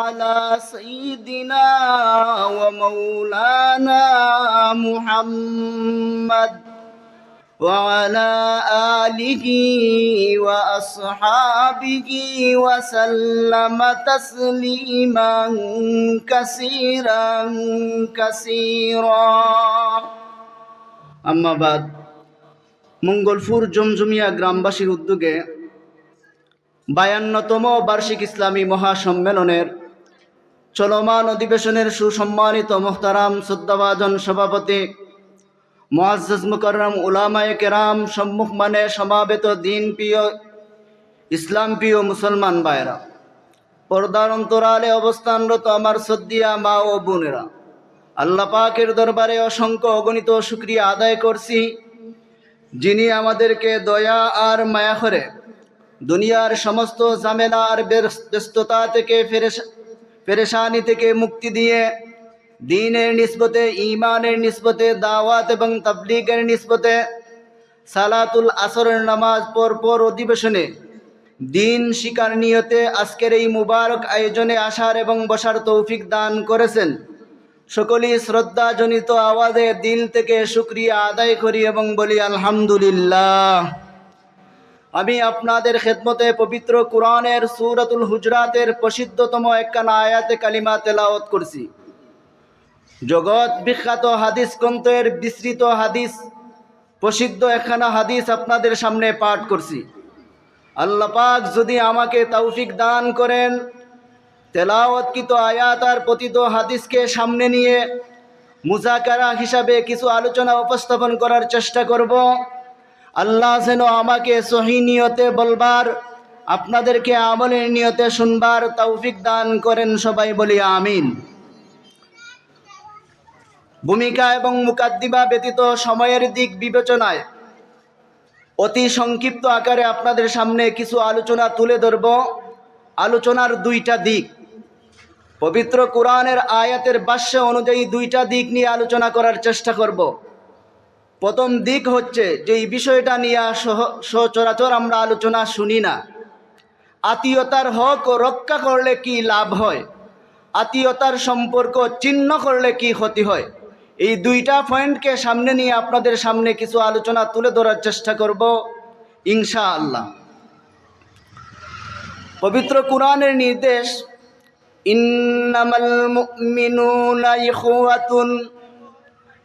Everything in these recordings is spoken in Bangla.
على سيدنا ومولانا محمد وعلى آله وأصحابه وسلم تسليما كثيرا كثيرا أما بعد মঙ্গলপুর জমজমিয়া গ্রামবাসীর উদ্যোগে বায়ান্নতম বার্ষিক ইসলামী মহাসম্মেলনের চলমান অধিবেশনের সুসম্মানিত মোহতারাম শ্রদ্ধাভাজন সভাপতি মোয়াজ্জজ মুকরম উলামায়ে কেরাম সম্মুখ মানে সমাবেত দিন প্রিয় ইসলাম প্রিয় মুসলমান ভাইরা পর্দার অন্তরালে অবস্থানরত আমার সদ্দিয়া মা ও বোনেরা, আল্লাহ পাকের দরবারে অসংখ্য অগণিত শুক্রিয়া আদায় করছি, যিনি আমাদেরকে দয়া আর মায়া করে দুনিয়ার সমস্ত ঝামেলা আর ব্যস্ততা থেকে ফেরেশ- পেরেশানি থেকে মুক্তি দিয়ে দিনের নিসবতে ইমানের নিসবতে দাওয়াত এবং তাবলিগের নিসবতে সালাতুল আসরের নামাজ পর পর অধিবেশনে দিন শিকার নিয়তে আজকের এই মুবারক আয়োজনে আসার এবং বসার তৌফিক দান করেছেন। সকলেই শ্রদ্ধাজনিত আওয়াজে দিল থেকে শুক্রিয়া আদায় করি এবং বলি, আলহামদুলিল্লাহ। আমি আপনাদের খেদমতে পবিত্র কোরআনের সুরাতুল হুজরাতের প্রসিদ্ধতম একখানা আয়াতে কালিমা তেলাওয়াত করছি। জগৎ বিখ্যাত হাদিস গ্রন্থের বিস্তৃত হাদিস, প্রসিদ্ধ একখানা হাদিস আপনাদের সামনে পাঠ করছি। আল্লাহ পাক যদি আমাকে তৌফিক দান করেন, তেলাওয়াতকৃত আয়াত আর পতিত হাদিসকে সামনে নিয়ে মুজাকারা হিসাবে কিছু আলোচনা উপস্থাপন করার চেষ্টা করব। আল্লাহ যেন আমাকে সহি নিয়তে বলবার, আপনাদেরকে আমলের নিয়তে শুনবার তৌফিক দান করেন সবাই বলি আমিন। ভূমিকা এবং মুকাদ্দিমা ব্যতীত সময়ের দিক বিবেচনায় অতি সংক্ষিপ্ত আকারে আপনাদের সামনে কিছু আলোচনা তুলে ধরব। আলোচনার দুইটা দিক। পবিত্র কোরআনের আয়াতের বাস্য অনুযায়ী দুইটা দিক নিয়ে আলোচনা করার চেষ্টা করব। প্রথম দিক হচ্ছে যে এই বিষয়টা নিয়ে সচরাচর আমরা আলোচনা শুনি না। আত্মীয়তার হক ও রক্ষা করলে কি লাভ হয়? আত্মীয়তার সম্পর্ক চিহ্ন করলে কি ক্ষতি হয়? এই দুইটা পয়েন্টকে সামনে নিয়ে আপনাদের সামনে কিছু আলোচনা তুলে ধরার চেষ্টা করব ইনশা আল্লাহ পবিত্র কোরআনের নির্দেশ, ইন্নামাল মুমিনুনা ইখওয়াতুন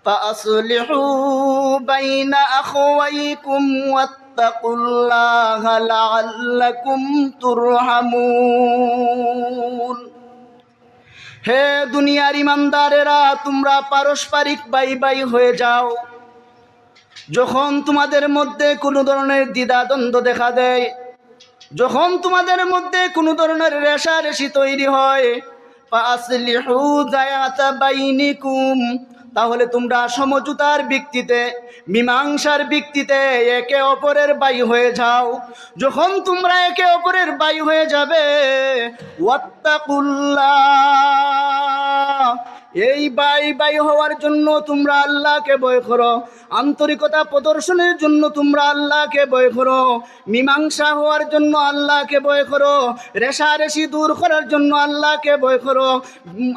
فأصلحوا بين أخويكم واتقوا الله لعلكم ترحمون হে দুনিয়ার ইমানদারেরা তোমরা পারস্পরিক বাই বাই হয়ে যাও যখন তোমাদের মধ্যে কোনো ধরনের দ্বিধাদ্বন্দ্ব দেখা দেয় যখন তোমাদের মধ্যে কোনো ধরনের রেশারেশি তৈরি হয় ফাসলিহু যায়াতা বাইনিকুম তাহলে তোমরা সমঝোতার ভিত্তিতে, মীমাংসার ভিত্তিতে একে অপরের বাই হয়ে যাও। যখন তোমরা একে অপরের বাই হয়ে যাবে এই বাই বাই হওয়ার জন্য তোমরা আল্লাহকে ভয় করো। আন্তরিকতা প্রদর্শনের জন্য তোমরা আল্লাহকে ভয় করো। মীমাংসা হওয়ার জন্য আল্লাহকে ভয় করো। রেশারেশি দূর করার জন্য আল্লাহকে ভয় করো।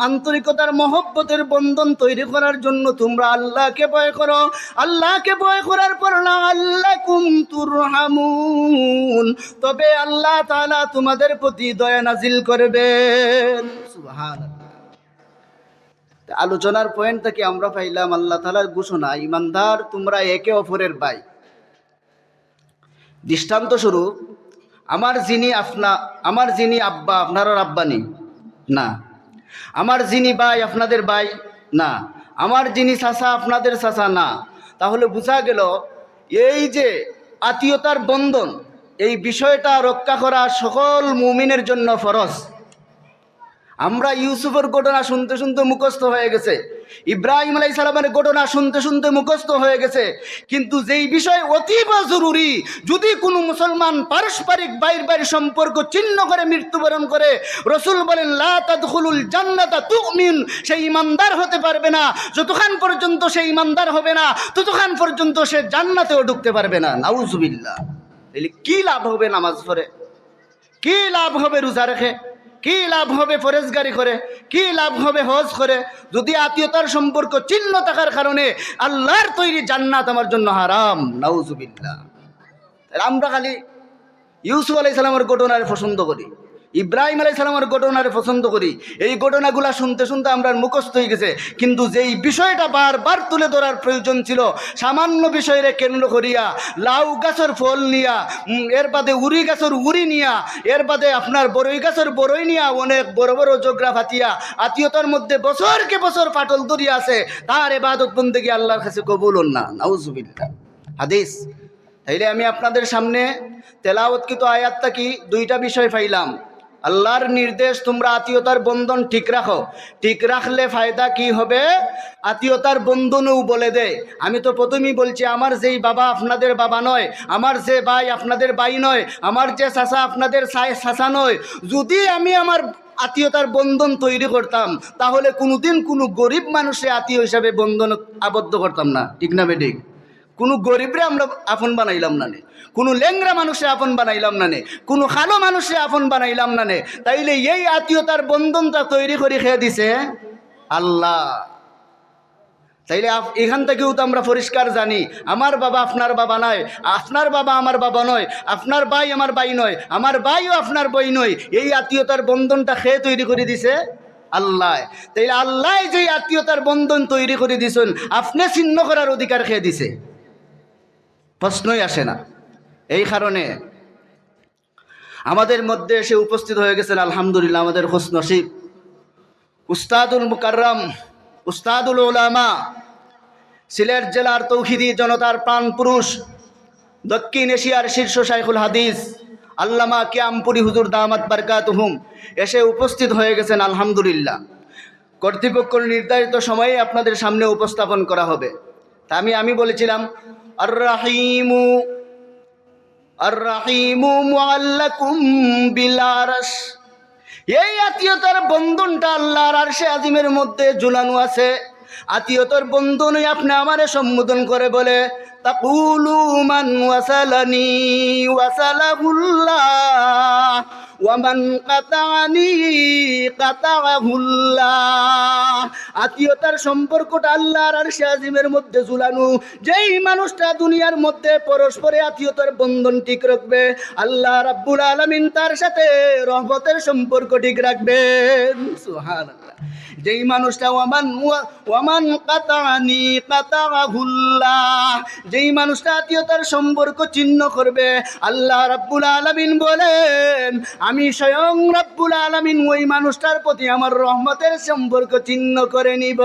আন্তরিকতার মহব্বতের বন্ধন তৈরি করার জন্য তোমরা আল্লাহকে ভয় করো। আল্লাহকে ভয় করার পর না আল্লাহ কুম তুরহামুন। তবে আল্লাহ তাআলা তোমাদের প্রতি দয়া নাজিল করবেন। আলোচনার পয়েন্ট থেকে আমরা পাইলাম আল্লাহ তালার ঘোষণা, ইমানদার তোমরা একে অপরের ভাই। দৃষ্টান্ত স্বরূপ, আমার যিনি আপনা, আমার যিনি আব্বা আপনারও আব্বানি না। আমার যিনি ভাই, আপনাদের ভাই? না। আমার যিনি শাসা আপনাদের শাসা না। তাহলে বোঝা গেল, এই যে আত্মীয়তার বন্ধন, এই বিষয়টা রক্ষা করা সকল মুমিনের জন্য ফরজ। আমরা ইউসুফের ঘটনা শুনতে শুনতে মুখস্থ হয়ে গেছে। ইব্রাহিম আলাই সালামের ঘটনা শুনতে শুনতে মুখস্থ হয়ে গেছে। কিন্তু যেই বিষয় অতীব জরুরি, যদি কোনো মুসলমান পারস্পরিক বাইর বাইর সম্পর্ক চিহ্ন করে, মৃত্যুবরণ করে, রসুল বলেন জান্নাতা তুমিন সেই ইমানদার হতে পারবে না। যতক্ষণ পর্যন্ত সে ইমানদার হবে না, ততক্ষণ পর্যন্ত সে জান্নাতেও ঢুকতে পারবে না। নাউজুবিল্লাহ। তাহলে কি লাভ হবে নামাজ পড়ে? কি লাভ হবে রোজা রেখে? কি লাভ হবে ফরেজগারি করে? কি লাভ হবে হজ করে? যদি আত্মীয়তার সম্পর্ক চিহ্ন থাকার কারণে আল্লাহর তৈরি জান্নাত আমার জন্য হারাম নাউজুবিল্লা আমরা খালি ইউসুফ আলাইসালামের ঘটনার পছন্দ করি। ইব্রাহিম আলাই সালামের ঘটনার পছন্দ করি। এই ঘটনাগুলা শুনতে শুনতে আমরা মুখস্থ হয়ে গেছে। কিন্তু যেই বিষয়টা বারবার তুলে ধরার প্রয়োজন ছিল, সামান্য বিষয়ের কেন্দ্র করিয়া, লাউ গাছের ফল নিয়া এর বাদে উড়ি গাছের উড়ি নিয়া, এর বাদে আপনার বড়ই গাছের বরই নিয়া অনেক বড় বড় যোগ্রা ফাতিয়া আত্মীয়তার মধ্যে বছরকে বছর ফাটল দরিয়া আছে, তার এবাদত বন্দেগী আল্লাহর কাছে কবুল না। নাউজুবিল্লাহ। হাদিস। তাইলে আমি আপনাদের সামনে তেলাওয়াতকৃত আয়াতটা কি? দুইটা বিষয় পাইলাম। আল্লাহর নির্দেশ, তোমরা আত্মীয়তার বন্ধন ঠিক রাখো। ঠিক রাখলে ফায়দা কি হবে? আত্মীয়তার বন্ধনও বলে দে। আমি তো প্রথমেই বলছি, আমার যেই বাবা আপনাদের বাবা নয়, আমার যে ভাই আপনাদের ভাই নয়, আমার যে চাচা আপনাদের চাচা নয়, যদি আমি আমার আত্মীয়তার বন্ধন তৈরি করতাম, তাহলে কোনোদিন কোনো গরিব মানুষে আত্মীয় হিসাবে বন্ধন আবদ্ধ করতাম না। ঠিক না বেডিক কোনো গরিবরে আমরা আপন বানাইলাম না নে। কোনো লেংরা মানুষে আপন বানাইলাম না নে। কোনো খালো মানুষে আপন বানাইলাম না নে। তাইলে এই আত্মীয়তার বন্ধনটা তৈরি করে খেয়ে দিছে? আল্লাহ। তাইলে এখান থেকেও তো আমরা পরিষ্কার জানি, আমার বাবা আপনার বাবা নয়, আপনার বাবা আমার বাবা নয়, আপনার ভাই আমার ভাই নয়, আমার ভাইও আপনার বই নয়। এই আত্মীয়তার বন্ধনটা খেয়ে তৈরি করে দিছে? আল্লাহ। তাইলে আল্লাহ যে আত্মীয়তার বন্ধন তৈরি করে দিছেন, আপনি ছিন্ন করার অধিকার খেয়ে দিছে? প্রশ্নই আসে না। এই কারণে আমাদের মধ্যে এসে উপস্থিত হয়ে গেছেন আলহামদুলিল্লাহ, আমাদের খোশ নসিব উস্তাদুল মুকাররম, উস্তাদুল ওলামা সিলেট জেলার তৌহিদি জনতার প্রাণ পুরুষ, দক্ষিণ এশিয়ার শীর্ষ শাইখুল হাদিস, আল্লামা কিয়ামপুরি হুজুর দামাত বারকাতুহুম, এসে উপস্থিত হয়ে গেছেন আলহামদুলিল্লাহ। কর্তৃপক্ষ নির্ধারিত সময়ে আপনাদের সামনে উপস্থাপন করা হবে। তা আমি আমি বলেছিলাম রাহিমু মুআল্লাকুম বিল আরশ এই আত্মীয়তার বন্ধনটা আল্লাহর আরশে আজিমের মধ্যে ঝুলানো আছে। আত্মীয়তার বন্ধনই আপনি আমারে সম্বোধন করে বলে, তাকুলু মান ওয়াসালানি ওয়াসালাহুল্লাহ। ওয়ামান কাতানি কাতাহুল্লাহ আত্মীয়তার সম্পর্কটা আল্লাহর আর শাহিমের মধ্যে ঝুলানো। যেই মানুষটা দুনিয়ার মধ্যে পরস্পরে আত্মীয়তার বন্ধন ঠিক রাখবে, আল্লাহ রাব্বুল আলামিন তার সাথে রহমতের সম্পর্ক ঠিক রাখবেন। সুবহানাল্লাহ। যেই মানুষটা, ওয়ামান ওয়া- ওয়ামান কাতানি কাতাহুল্লাহ যেই মানুষটা আত্মীয়তার সম্পর্ক চিহ্ন করবে, আল্লাহ রাব্বুল আলামিন বলেন, আমি স্বয়ং রাব্বুল আলামিন ওই মানুষটার প্রতি আমার রহমতের সম্পর্ক চিহ্ন করে নিব।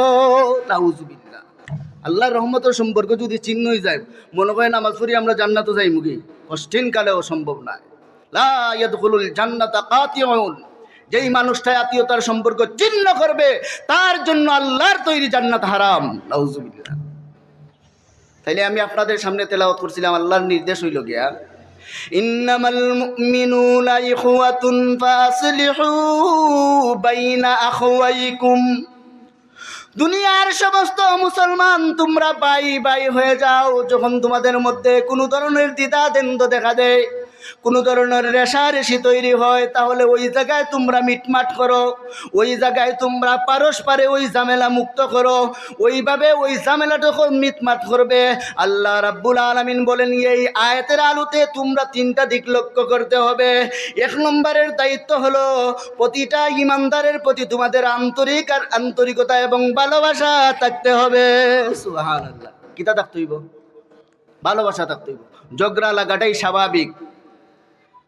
নাউজুবিল্লাহ। আল্লাহর রহমতের সম্পর্ক যদি চিহ্নই যায়, মনে করেন নামাজ পড়ি আমরা জান্নাতে যাই মুগি কষ্টিন কালেও সম্ভব নয়। লা ইয়াদখুলুল জান্নাতা কাতিউন। যেই মানুষটা আত্মীয়তার সম্পর্ক চিহ্ন করবে, তার জন্য আল্লাহর তৈরি জান্নাত হারাম। তাইলে আমি আপনাদের সামনে তেলাওয়াত করছিলাম, আল্লাহর নির্দেশ হইল গিয়া দুনিয়ার সমস্ত মুসলমান তোমরা বাই বাই হয়ে যাও, যখন তোমাদের মধ্যে কোনো ধরনের দ্বিধা দ্বন্দ্ব দেখা দেয়। কোনো ধরনের রেশারেশি তৈরি হয়, তাহলে ওই জায়গায় তোমরা মিটমাট করো। ওই জায়গায় তোমরা পারস্পরে ওই ঝামেলা মুক্ত করো। ওইভাবে ওই ঝামেলা যখন মিটমাট করবে। আল্লাহ রাব্বুল আলামিন বলেন, এই আয়াতের আলোতে তোমরা তিনটা দিক লক্ষ্য করতে হবে। এক নম্বরের দায়িত্ব হলো, প্রতিটা ইমানদারের প্রতি তোমাদের আন্তরিক আর আন্তরিকতা এবং ভালোবাসা থাকতে হবে। কিতা থাকতে হইব? ভালোবাসা থাকতে হইব। ঝগড়া লাগাটাই স্বাভাবিক।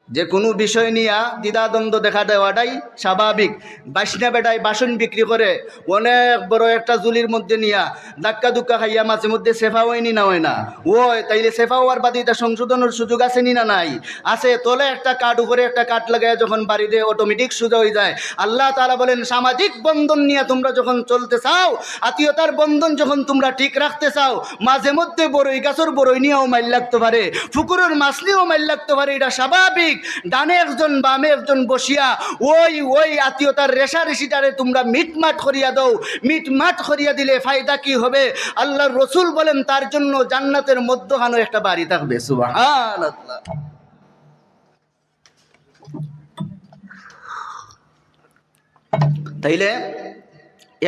যে কোনো বিষয় নিয়ে দ্বিধাদ্বন্দ্ব দেখা দেওয়াটাই স্বাভাবিক। বাসনা বেটায় বাসন বিক্রি করে, অনেক বড় একটা জুলির মধ্যে নিয়া ধাক্কা দুক্কা খাইয়া মাঝে মধ্যে সেফা হয়নি না হয় না? ওই, তাইলে সেফা হওয়ার বাদে এটা সংশোধনের সুযোগ আছে নি না নাই? আছে, তোলে একটা কাঠ, উপরে একটা কাঠ লাগায় যখন বাড়িতে অটোমেটিক সোজা হয়ে যায়, আল্লাহ তারা বলেন, সামাজিক বন্ধন নিয়ে তোমরা যখন চলতে চাও, আত্মীয়তার বন্ধন যখন তোমরা ঠিক রাখতে চাও, মাঝে মধ্যে বড়ই গাছর বড়ই নিয়েও মাইল লাগতে পারে, ফুকুরের মাছ নিয়েও মাইল লাগতে পারে, এটা স্বাভাবিক। ডানে একজন, বামে একজন বসিয়া, ওই ওই আত্মীয়তার রেশারেশিটারে তোমরা মিটমাট করিয়া দাও। মিটমাট করিয়া দিলে ফায়দা কি হবে? আল্লাহর রসুল বলেন, তার জন্য জান্নাতের মধ্যখানো একটা বাড়ি থাকবে। সুবহানাল্লাহ। তাইলে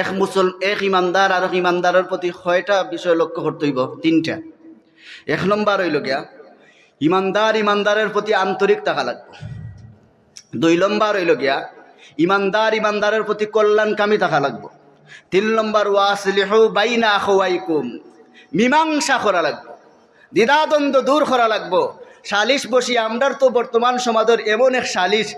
এক মুসল, এক ইমানদার আর ইমানদারের প্রতি কয়টা বিষয় লক্ষ্য করতে হইব? তিনটা। এক নম্বর হইল গিয়া ইমানদার ইমানদারের প্রতি আন্তরিক থাকা লাগবে। দুই লম্বা হইল গিয়া, ইমানদার ইমানদারের প্রতি কল্যাণকামী থাকা লাগবে। তিন নম্বর মীমাংসা করা লাগবে। দ্বিধাদ্বন্দ্ব দূর করা লাগবো। সালিশ বসি, আমরার তো বর্তমান সমাজের এমন এক সালিশ,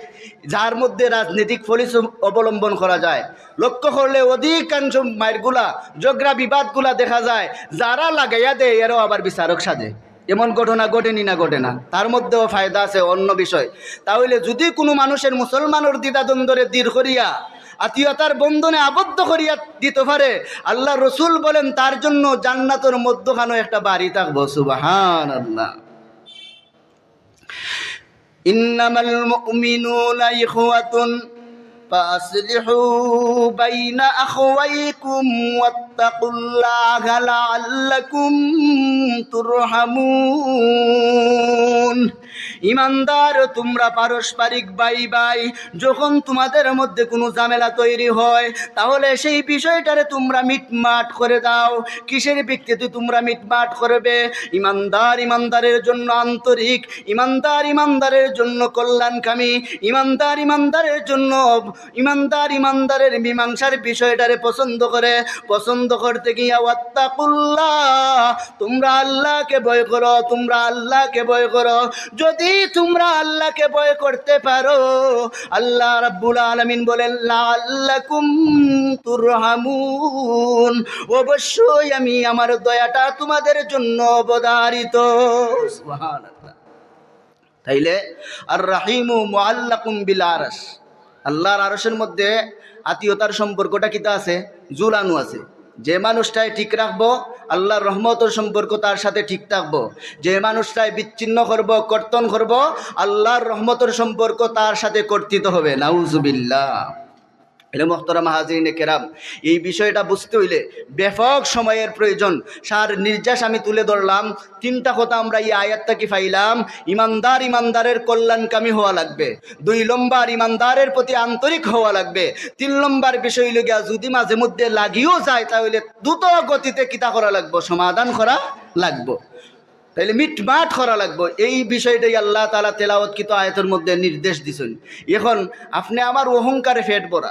যার মধ্যে রাজনৈতিক পলিস অবলম্বন করা যায়। লক্ষ্য করলে অধিকাংশ মায়েরগুলা জগরা বিবাদগুলা দেখা যায়, যারা লাগাইয়া দেয়, এরও আবার বিচারক সাজে। এমন ঘটনা ঘটেনি না ঘটে না। তার মধ্যেও ফায়দা আছে, অন্য বিষয়। তাহলে যদি কোনো মানুষের মুসলমানের দ্বিধাদ্বন্দ্বরে দীর করিয়া, আত্মীয়তার বন্ধনে আবদ্ধ করিয়া দিতে পারে, আল্লাহ রসুল বলেন, তার জন্য জান্নাতের মধ্যখানো একটা বাড়ি থাকব। সুবাহান আল্লাহ ইন্নামাল মুমিনুনা ইখওয়াতুন فأصلحوا بين أخويكم واتقوا الله لعلكم ترحمون. ইমানদার, তোমরা পারস্পরিক বাই বাই। যখন তোমাদের মধ্যে কোনো ঝামেলা তৈরি হয়, তাহলে সেই বিষয়টারে তোমরা মিটমাট করে দাও। কিসের ভিত্তিতে তোমরা মিটমাট করবে? ইমানদার ইমানদারের জন্য আন্তরিক, ইমানদার ইমানদারের জন্য কল্যাণকামী, ইমানদার ইমানদারের জন্য ইমানদার ইমানদারের মীমাংসার বিষয়টারে পছন্দ করে। পছন্দ করতে গিয়া ওয়াত্তাকুল্লাহ, তোমরা আল্লাহকে ভয় করো, তোমরা আল্লাহকে ভয় করো। যদি তোমরা আল্লাহকে ভয় করতে পারো, আল্লাহ রাব্বুল আলামিন বলেন, লাআল্লাকুম তুরহামুন। অবশ্যই আমি আমার দয়াটা তোমাদের জন্য সুবহানাল্লাহ। তাইলে আর রাহিমু মুআল্লাকুম বিল আরশ আল্লাহর আরসের মধ্যে আত্মীয়তার সম্পর্কটা কিতা আছে? জুলানো আছে। যে মানুষটাই ঠিক রাখব, আল্লাহর রহমতের সম্পর্ক তার সাথে ঠিক থাকব। যে মানুষটাই বিচ্ছিন্ন করব, কর্তন করব, আল্লাহর রহমতের সম্পর্ক তার সাথে কর্তিত হবে। নাউজুবিল্লাহ। এটা মোহতরা মাহাজিনে কেরাম, এই বিষয়টা বুঝতে হইলে ব্যাপক সময়ের প্রয়োজন। সার নির্যাস আমি তুলে ধরলাম, তিনটা কথা আমরা এই আয়াতটা কি পাইলাম। ইমানদার ইমানদারের কল্যাণকামী হওয়া লাগবে, দুই নম্বর ইমানদারের প্রতি আন্তরিক হওয়া লাগবে। তিন লম্বার বিষয় লগিয়া যদি মাঝে মধ্যে লাগিও যায়, তাহলে দ্রুত গতিতে কিতা করা লাগবো? সমাধান করা লাগবো। তাইলে মিটমাট করা লাগবো। এই বিষয়টাই আল্লাহ তালা তেলাওয়াতকৃত আয়তের মধ্যে নির্দেশ দিছেন। এখন আপনি আমার অহংকারে ফেট ভরা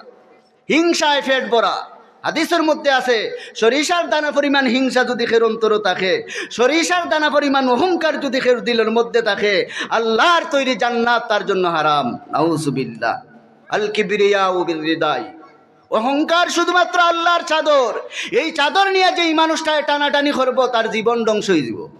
হিংসায় ফেট ভরা। হাদিসের মধ্যে আছে, সরিষার দানা পরিমাণ হিংসা যদি খের অন্তর থাকে, সরিষার দানা পরিমাণ অহংকার যদি খের দিলের মধ্যে থাকে, আল্লাহর তৈরি জান্নাত তার জন্য হারাম। নাউজুবিল্লাহ। আল কিবিরিয়া হৃদয় অহংকার শুধুমাত্র আল্লাহর চাদর। এই চাদর নিয়ে যেই মানুষটায় টানাটানি করব, তার জীবন ধ্বংস হয়ে যাব।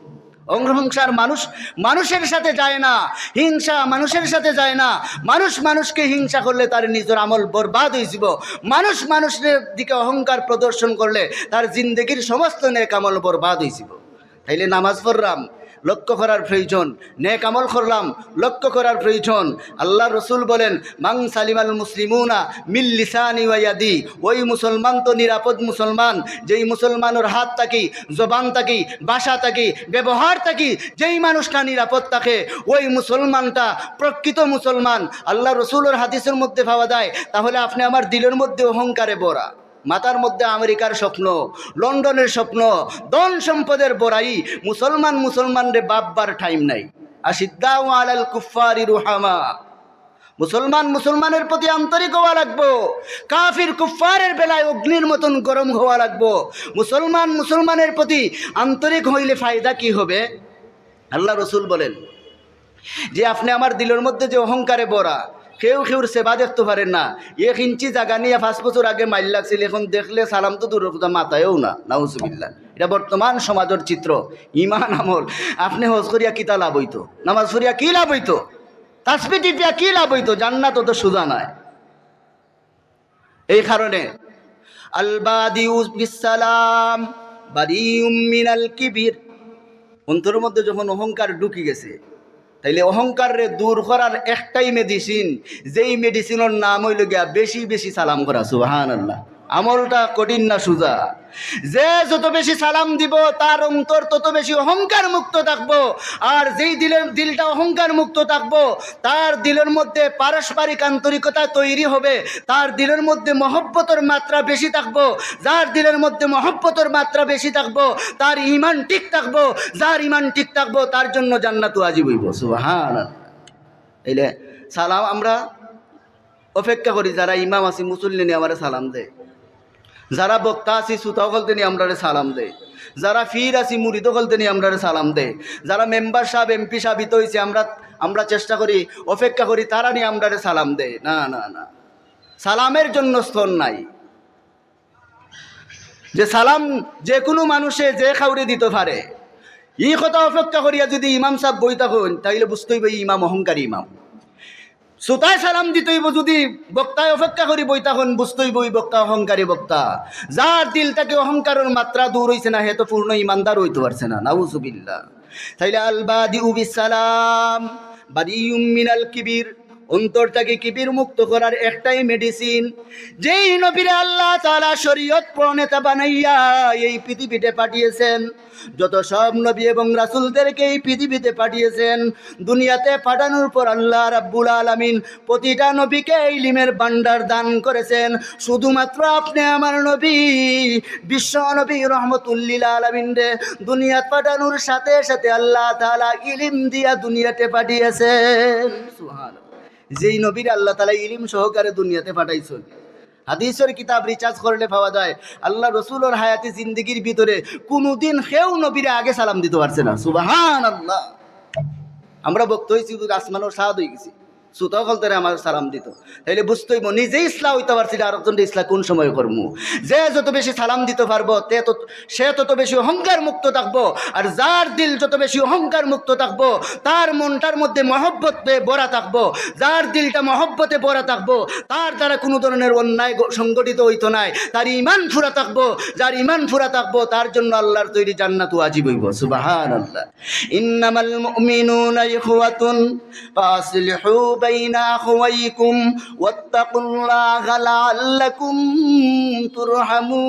অংশংসার মানুষ মানুষের সাথে যায় না, হিংসা মানুষের সাথে যায় না। মানুষ মানুষকে হিংসা করলে তার নিজের আমল বরবাদ হয়ে যাব। মানুষ মানুষের দিকে অহংকার প্রদর্শন করলে তার জিন্দগির সমস্ত নেক আমল বরবাদ হয়ে যাব। তাইলে নামাজ পড়লাম লক্ষ্য করার প্রয়োজন। নেক আমল করলাম, লক্ষ্য করার প্রয়োজন। আল্লাহ রসুল বলেন মাং সালিমাল মুসলিমুনা মিল লিসানি ওয়াদি ওই মুসলমান তো নিরাপদ মুসলমান, যেই মুসলমানের হাত থাকি, জবান থাকি, বাসা থাকি, ব্যবহার থাকি, যেই মানুষটা নিরাপদ থাকে, ওই মুসলমানটা প্রকৃত মুসলমান। আল্লাহ রসুলের হাদিসের মধ্যে পাওয়া দেয় তাহলে আপনি আমার দিলের মধ্যে অহংকারে বড়া মাথার মধ্যে আমেরিকার স্বপ্ন, লন্ডনের স্বপ্ন, ধন সম্পদের বড়াই, মুসলমান মুসলমানরে বাববার টাইম নাই। আসিদ্দাউ আলাল কুফারি রুহামা। মুসলমান মুসলমানের প্রতি আন্তরিক হওয়া লাগবো। কাফির কুফারের বেলায় অগ্নির মতন গরম হওয়া লাগবো। মুসলমান মুসলমানের প্রতি আন্তরিক হইলে ফায়দা কি হবে? আল্লাহ রসুল বলেন, যে আপনি আমার দিলের মধ্যে যে অহংকারে বড়া কেউ কেউর সেবা দেখতে পারেন না। এক ইঞ্চি জায়গা নিয়ে পাঁচ বছর আগে মাইল লাগছিল, এখন দেখলে সালাম তো দূর মাথায়ও না নাউজুবিল্লা এটা বর্তমান সমাজের চিত্র, ইমান আমল। আপনি হজ করিয়া কিতা লাভ হইতো? নামাজ করিয়া কি লাভ হইতো? তাসবি টিপিয়া কি লাভ হইতো? জান্নাত তো সোজা নয় এই কারণে আলবাদিউস বিসালাম বারিউম মিনাল কিবির। অন্তরের মধ্যে যখন অহংকার ঢুকি গেছে তাইলে অহংকারে দূর করার একটাই মেডিসিন যেই মেডিসিনের নাম হইল গিয়া বেশি বেশি সালাম করা সুহান আল্লাহ আমলটা কঠিন না সুজা। যে যত বেশি সালাম দিব, তার অন্তর তত বেশি অহংকার মুক্ত থাকব। আর যেই দিলের, দিলটা অহংকার মুক্ত থাকব, তার দিলের মধ্যে পারস্পরিক আন্তরিকতা তৈরি হবে। তার দিলের মধ্যে মহব্বতর মাত্রা বেশি থাকব। যার দিলের মধ্যে মহব্বতর মাত্রা বেশি থাকব, তার ইমান ঠিক থাকব। যার ইমান ঠিক থাকব, তার জন্য জান্নাত আজিব হইব। সুবহান এলে সালাম আমরা অপেক্ষা করি, যারা ইমাম আছি মুসল্লিনে আমার সালাম দেয়। যারা বক্তা আছি গলতে নিয়ে আমরা সালাম দেয় যারা ফির আছি মুরিদ গলতে নিয়ে আমরা সালাম দেয় যারা মেম্বার সাহেব, এমপি সাবিত হয়েছে আমরা আমরা চেষ্টা করি, অপেক্ষা করি, তারা নিয়ে আমরা সালাম দেয় না না না। সালামের জন্য স্তর নাই। যে সালাম যে কোনো মানুষে যে খাউরে দিতে পারে। ই কথা অপেক্ষা করিয়া যদি ইমাম সাহেব বই থাকুন, তাইলে বুঝতেই হইব ই ইমাম অহংকারী ইমাম। শ্রোতায় সালাম দিতে হইব যদি বক্তায় অপেক্ষা করি বই তখন বুঝতে হইব ওই বক্তা অহংকারী বক্তা। যার দিল তাকে অহংকারের মাত্রা দূর হইছে না, হে তো পূর্ণ ইমানদার হইতে পারছে না নাউজুবিল্লা তাইলে আলবাদি উবিস সালাম বাদিউম মিনাল কিবির। অন্তর থেকে কিবির মুক্ত করার একটাই মেডিসিন যেই নবীরে আল্লাহ তালা শরীয়ত প্রণেতা বানাইয়া এই পৃথিবীতে পাঠিয়েছেন, যত সব নবী এবং রাসূলদেরকে এই পৃথিবীতে পাঠিয়েছেন, দুনিয়াতে পাঠানোর পর আল্লাহ রাব্বুল আলামিন প্রতিটা নবীকে এই লিমের ভান্ডার দান করেছেন। শুধুমাত্র আপনি আমার নবী, বিশ্ব নবী রহমতুল্লিল আলমিন রে দুনিয়াত পাঠানোর সাথে সাথে আল্লাহ তালা ইলিম দিয়া দুনিয়াতে পাঠিয়েছেন। সুবহানাল্লাহ। যেই নবীর আল্লাহ তালা ইলিম সহকারে দুনিয়াতে পাঠাইছেন। হাদিসের কিতাব রিচার্জ করলে পাওয়া যায়, আল্লাহ রসুলের হায়াতি জিন্দগির ভিতরে কোনোদিন সেও নবীরে আগে সালাম দিতে পারছে না। সুবাহান আল্লাহ আমরা বক্ত হয়েছি আসমানোর সাদ হয়ে গেছি। সুতাও কলতারে আমার সালাম দিত। তাইলে বুঝতে হইব নিজেই ইসলাম হইতে পারছি না আরেকজন ইসলাম কোন সময় করব যে যত বেশি সালাম দিতে পারব, তে তত সে তত বেশি অহংকার মুক্ত থাকব, আর যার দিল যত বেশি অহংকার মুক্ত থাকব, তার মনটার মধ্যে মহব্বত ভরা থাকব, যার দিলটা মহব্বতে ভরা থাকব, তার দ্বারা কোনো ধরনের অন্যায় সংগঠিত হইতো নাই, তার ইমান ফুরা থাকব, যার ইমান ফুরা থাকব, তার জন্য আল্লাহর তৈরি জান্নাত ওয়াজিব হইব সুবাহান আল্লাহ ইন্নামাল মুমিনুনা ইখওয়াতুন ফাসলিহু বাইনা আখওয়াইকুম ওয়াত্তাকুল্লাহা লাআল্লাকুম তুরহামুন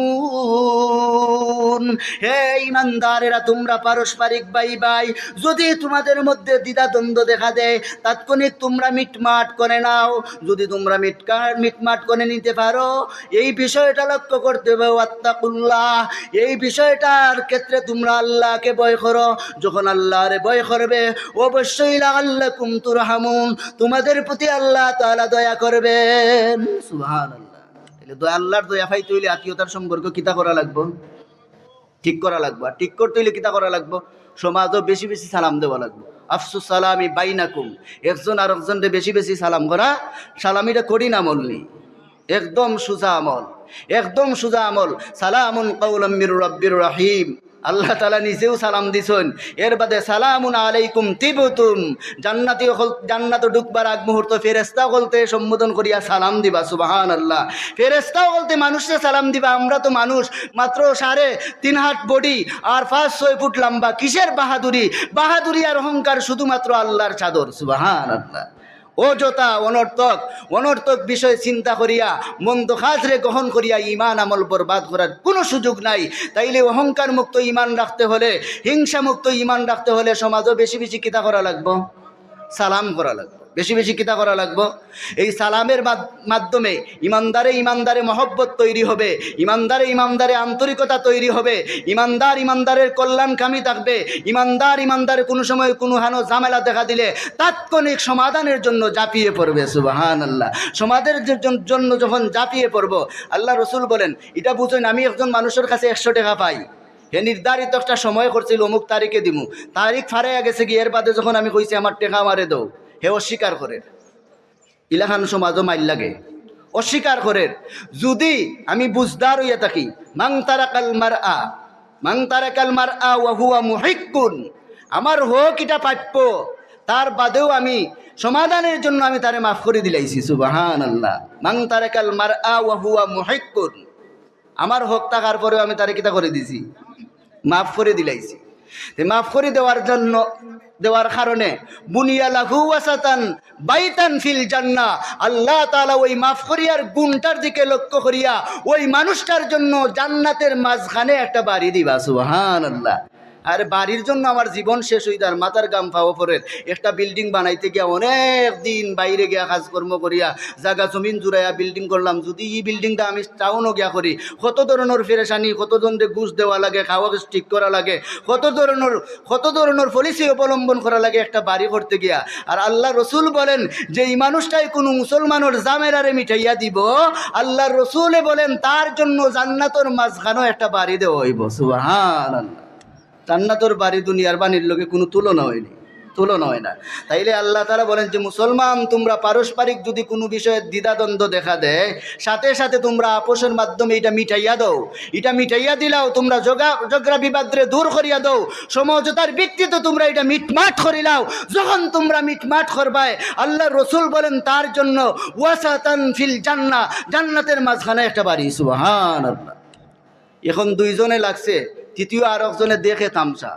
হে ইমানদারেরা, তোমরা পারস্পরিক ভাই ভাই, যদি তোমাদের মধ্যে দ্বিধাদ্বন্দ্ব দেখা দেয়, তাৎক্ষণিক তোমরা মিটমাট করে নাও। যদি তোমরা মিটকার মিটমাট করে নিতে পারো, এই বিষয়টা লক্ষ্য করতে হবে। ওয়াত্তাকুল্লাহ, এই বিষয়টার ক্ষেত্রে তোমরা আল্লাহকে ভয় করো। যখন আল্লাহরে ভয় করবে, অবশ্যই আল্লাহ কুমতুর হামুন তোমাদের প্রতি আল্লাহ তাআলা দয়া করবেন। দয়া আল্লাহর দয়া পাইতে হইলে আত্মীয়তার সম্পর্ক কিতা করা লাগবো? ঠিক করা লাগবো। আর ঠিক করতে হইলে কিতা করা লাগবো? সমাজও বেশি বেশি সালাম দেওয়া লাগবো। আফসুস সালামি বাইনাকুম। একজন আর একজনকে বেশি বেশি সালাম করা সালামিটা করি না। আমলনি একদম সুজা আমল। একদম সুজা আমল। সালামুন কৌলম্বির রব্বির রাহিম। আল্লাহ তালা নিজেও সালাম দিছেন। এর বাদে সালামুন আলাইকুম তিবতুম জান্নাতি হল জান্নাত ঢুকবার আগ মুহূর্ত ফেরেস্তা বলতে সম্বোধন করিয়া সালাম দিবা সুবাহান আল্লাহ ফেরেস্তাও বলতে মানুষকে সালাম দিবা, আমরা তো মানুষ, মাত্র সাড়ে তিন হাত বডি আর পাঁচ ছয় ফুট লম্বা। কিসের বাহাদুরি? বাহাদুরি আর অহংকার শুধুমাত্র আল্লাহর চাদর সুবাহান আল্লাহ অযথা অনর্থক অনর্থক বিষয়ে চিন্তা করিয়া, মন্দ খাজরে গ্রহণ করিয়া ইমান আমল বরবাদ করার কোনো সুযোগ নাই। তাইলে অহংকার মুক্ত ইমান রাখতে হলে হিংসা মুক্ত ইমান রাখতে হলে সমাজও বেশি বেশি কিতা করা লাগবো? সালাম করা লাগবে। বেশি বেশি কিতা করা লাগবো? এই সালামের মাধ্যমে ইমানদারে ইমানদারে মহব্বত তৈরি হবে, ইমানদারে ইমানদারে আন্তরিকতা তৈরি হবে, ইমানদার ইমানদারের কল্যাণকামী থাকবে, ইমানদার ইমানদারে কোনো সময় কোনো হানো ঝামেলা দেখা দিলে তাৎক্ষণিক সমাধানের জন্য জাপিয়ে পড়বে সুবাহান আল্লাহ সমাজের জন্য যখন ঝাঁপিয়ে পড়ব, আল্লাহ রসুল বলেন, এটা বুঝেন, আমি একজন মানুষের কাছে একশো টাকা পাই। হে নির্ধারিত একটা সময় করছিল, অমুক তারিখে দিমু। তারিখ ফারাইয়া গেছে কি, এর বাদে যখন আমি কইছি, আমার টেকা মারে দৌ হে অস্বীকার করে ইলাখান সমাজও মাইল লাগে। অস্বীকার করে যদি আমি বুঝদার হইয়া থাকি মাং তারাকাল মার আ মাং তারাকাল মার আ ওয়াহুয়া মুহিকুন আমার হোক এটা প্রাপ্য, তার বাদেও আমি সমাধানের জন্য আমি তারে মাফ করে দিলাইছি সুবাহান আল্লাহ মাং তারাকাল মার আ ওয়াহুয়া মুহিকুন আমার হক থাকার পরেও আমি তারে কিতা করে দিছি? মাফ করে দিলাইছি। মাফ করে দেওয়ার জন্য দেওয়ার কারণে, বুনিয়া লাঘু আসাতান বাইতান ফিল জান্না। আল্লাহ তালা ওই মাফ করিয়ার গুণটার দিকে লক্ষ্য করিয়া ওই মানুষটার জন্য জান্নাতের মাঝখানে একটা বাড়ি দিবা, সুবহানাল্লাহ। আর বাড়ির জন্য আমার জীবন শেষ হইতে আর মাথার গাম পাওয়া পরের একটা বিল্ডিং বানাইতে গিয়া অনেক দিন বাইরে গিয়া কাজকর্ম করিয়া জাগা জমিন জুড়াইয়া বিল্ডিং করলাম। যদি এই বিল্ডিংটা আমি টাউনও গিয়া করি, কত ধরনের ফেরেশানি, কত ধরনের ঘুষ দেওয়া লাগে, খাওয়া ঠিক করা লাগে, কত ধরনের কত ধরনের পলিসি অবলম্বন করা লাগে একটা বাড়ি করতে গিয়া। আর আল্লাহ রসুল বলেন যে এই মানুষটাই কোনো মুসলমানের জামেরারে মিঠাইয়া দিব, আল্লাহ রসুলে বলেন, তার জন্য জান্নাতর মাঝখানেও একটা বাড়ি দেওয়া হইব। সুবহান আল্লাহ জান্নাতর বাড়ি দুনিয়ার বাণীর লোকে কোনো তুলনা হয়নি, তুলনা হয় না। তাইলে আল্লাহ তারা বলেন যে, মুসলমান, তোমরা পারস্পরিক যদি কোনো বিষয়ে দ্বিধাদ্বন্দ্ব দেখা দেয়, সাথে সাথে তোমরা আপোষের মাধ্যমে এটা মিঠাইয়া দাও। এটা মিঠাইয়া দিলাও, তোমরা জগা, জগরা বিবাদরে দূর করিয়া দাও। সমঝোতার ভিত্তিতে তোমরা এটা মিটমাট করিলাও। যখন তোমরা মিটমাট করবায় আল্লাহ রসুল বলেন, তার জন্য ওয়াসাতান ফিল জান্না জান্নাতের মাঝখানে একটা বাড়ি সুবহান আল্লাহ এখন দুইজনে লাগছে। তৃতীয় আর একজনে দেখে তামসা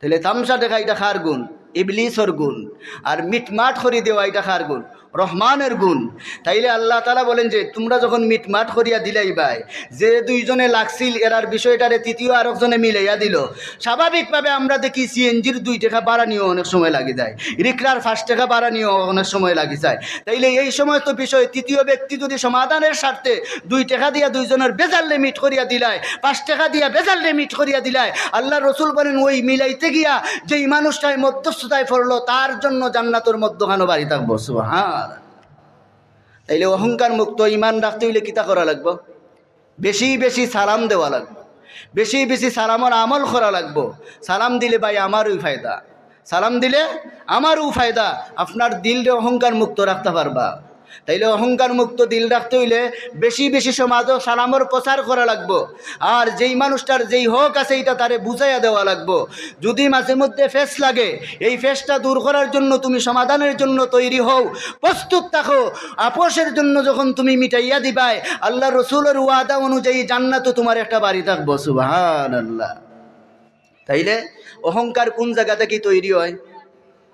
তাহলে তামসা দেখা এটা খার গুণ? ইবলিসর গুণ। আর মিটমাট করে দেওয়া এটা খার গুণ? রহমানের গুণ। তাইলে আল্লাহ তালা বলেন যে, তোমরা যখন মিটমাট করিয়া দিলাই ভাই, যে দুইজনে লাগছিল, এরার বিষয়টারে তৃতীয় আর একজনে মিলাইয়া দিল। স্বাভাবিকভাবে আমরা দেখি সিএনজির দুই টাকা বাড়া নিয়েও অনেক সময় লাগে যায়। রিক্রার ফার্স্ট টাকা বাড়া নিয়েও অনেক সময় লাগে যায়। তাইলে এই সময় তো বিষয়, তৃতীয় ব্যক্তি যদি সমাধানের স্বার্থে দুই টাকা দিয়া দুইজনের বেজাল লিমিট করিয়া দিলায়, পাঁচ টাকা দিয়া বেজাল লিমিট করিয়া দিলায়, আল্লাহ রসুল বলেন, ওই মিলাইতে গিয়া যেই মানুষটাই মধ্যস্থতায় পড়ল তার জন্য জান্নাতর মধ্যখানো বাড়ি থাকব। হ্যাঁ তাইলে অহংকার মুক্ত ইমান রাখতে হইলে কিতা করা লাগবো? বেশি বেশি সালাম দেওয়া লাগবে। বেশি বেশি সালামর আমল করা লাগবো। সালাম দিলে ভাই আমারই ফায়দা। সালাম দিলে আমারও ফায়দা। আপনার দিলরে অহংকার মুক্ত রাখতে পারবা। তাইলে অহংকার মুক্ত দিল রাখতে হইলে বেশি বেশি সমাজ সালামর প্রচার করা লাগবো। আর যেই মানুষটার যেই হক আছে এইটা তারে বুঝাইয়া দেওয়া লাগবো। যদি মাঝে মধ্যে ফেস লাগে, এই ফেসটা দূর করার জন্য তুমি সমাধানের জন্য তৈরি হও, প্রস্তুত থাকো। আপোষের জন্য যখন তুমি মিটাইয়া দিবাই, আল্লাহ রসুলের ওয়াদা অনুযায়ী জান্নাত তোমার একটা বাড়ি থাকব সুবাহান আল্লাহ তাইলে অহংকার কোন জায়গা থেকে তৈরি হয়?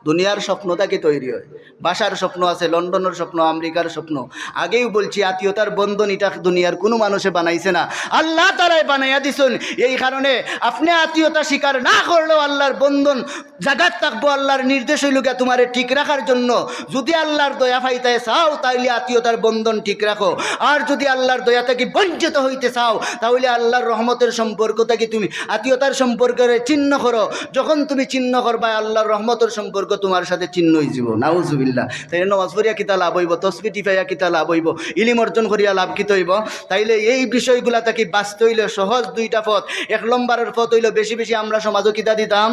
দুনিয়ার স্বপ্ন থেকে তৈরি হয়। বাসার স্বপ্ন আছে, লন্ডনের স্বপ্ন, আমেরিকার স্বপ্ন। আগেই বলছি, আত্মীয়তার বন্ধন এটা দুনিয়ার কোনো মানুষে বানাইছে না। আল্লাহ তারাই বানাইয়া দিছেন। এই কারণে আপনি আত্মীয়তা স্বীকার না করলেও আল্লাহর বন্ধন, জাগাত থাকব আল্লাহর নির্দেশ হইল গিয়া তোমারে ঠিক রাখার জন্য। যদি আল্লাহর দয়া পাইতে চাও, তাইলে আত্মীয়তার বন্ধন ঠিক রাখো। আর যদি আল্লাহর দয়া থেকে বঞ্চিত হইতে চাও তাহলে আল্লাহর রহমতের সম্পর্ক থেকে তুমি আত্মীয়তার সম্পর্কের চিহ্ন করো। যখন তুমি চিহ্ন করবা আল্লাহর রহমতের সম্পর্ক তোমার সাথে চিহ্ন হয়ে যাব নাউজুবিল্লাহ। তাই নমাজ পড়িয়া কিতা লাভ হইব তসবি টিপাইয়া কিতা লাভ হইব, ইলিম অর্জন করিয়া লাভ কিত হইব? তাইলে এই বিষয়গুলা তাকে বাঁচতে হইলে সহজ দুইটা পথ। এক নম্বরের পথ হইল বেশি বেশি আমরা সমাজও কিতা দিতাম?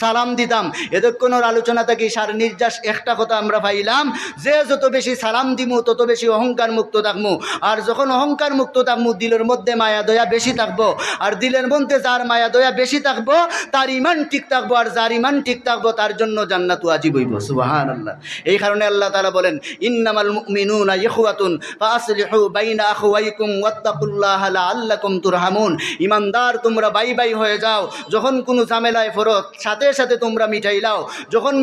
সালাম দিতাম। এতক্ষণের আলোচনা থাকি সার নির্যাস একটা কথা আমরা পাইলাম, যে যত বেশি সালাম দিমু, তত বেশি অহংকার মুক্ত থাকমু। আর যখন অহংকার মুক্ত থাকমু, দিলের মধ্যে মায়া, দয়া বেশি থাকব। আর দিলের মধ্যে যার মায়া, দয়া বেশি থাকব, তার ইমান ঠিক থাকব, আর যার ইমান ঠিক থাকব, তার জন্য জান্নাত ওয়াজিব হইব সুবাহান আল্লাহ এই কারণে আল্লাহ তাআলা বলেন, ইন্নামাল ইখওয়াতুন ফাসলিহু বাইনা আখওয়াইকুম ওয়াত্তাকুল্লাহ লাআল্লাকুম তুরহামুন। ইমানদার তোমরা বাই বাই হয়ে যাও, যখন কোনো ঝামেলায় সাথে সাথে তোমরা যখন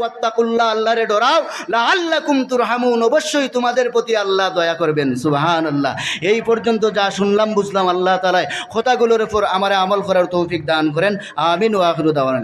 ওয়াত্তাকুল্লাহ আল্লাহরে ডরাও, লাআল্লাকুম তুরহামুন। অবশ্যই তোমাদের প্রতি আল্লাহ দয়া করবেন, সুবহানাল্লাহ। এই পর্যন্ত যা শুনলাম, বুঝলাম আল্লাহ তাআলা কথাগুলোর উপর আমার আমল করার তৌফিক দান করেন। আমিন ওয়া আখিরু দাওয়ানা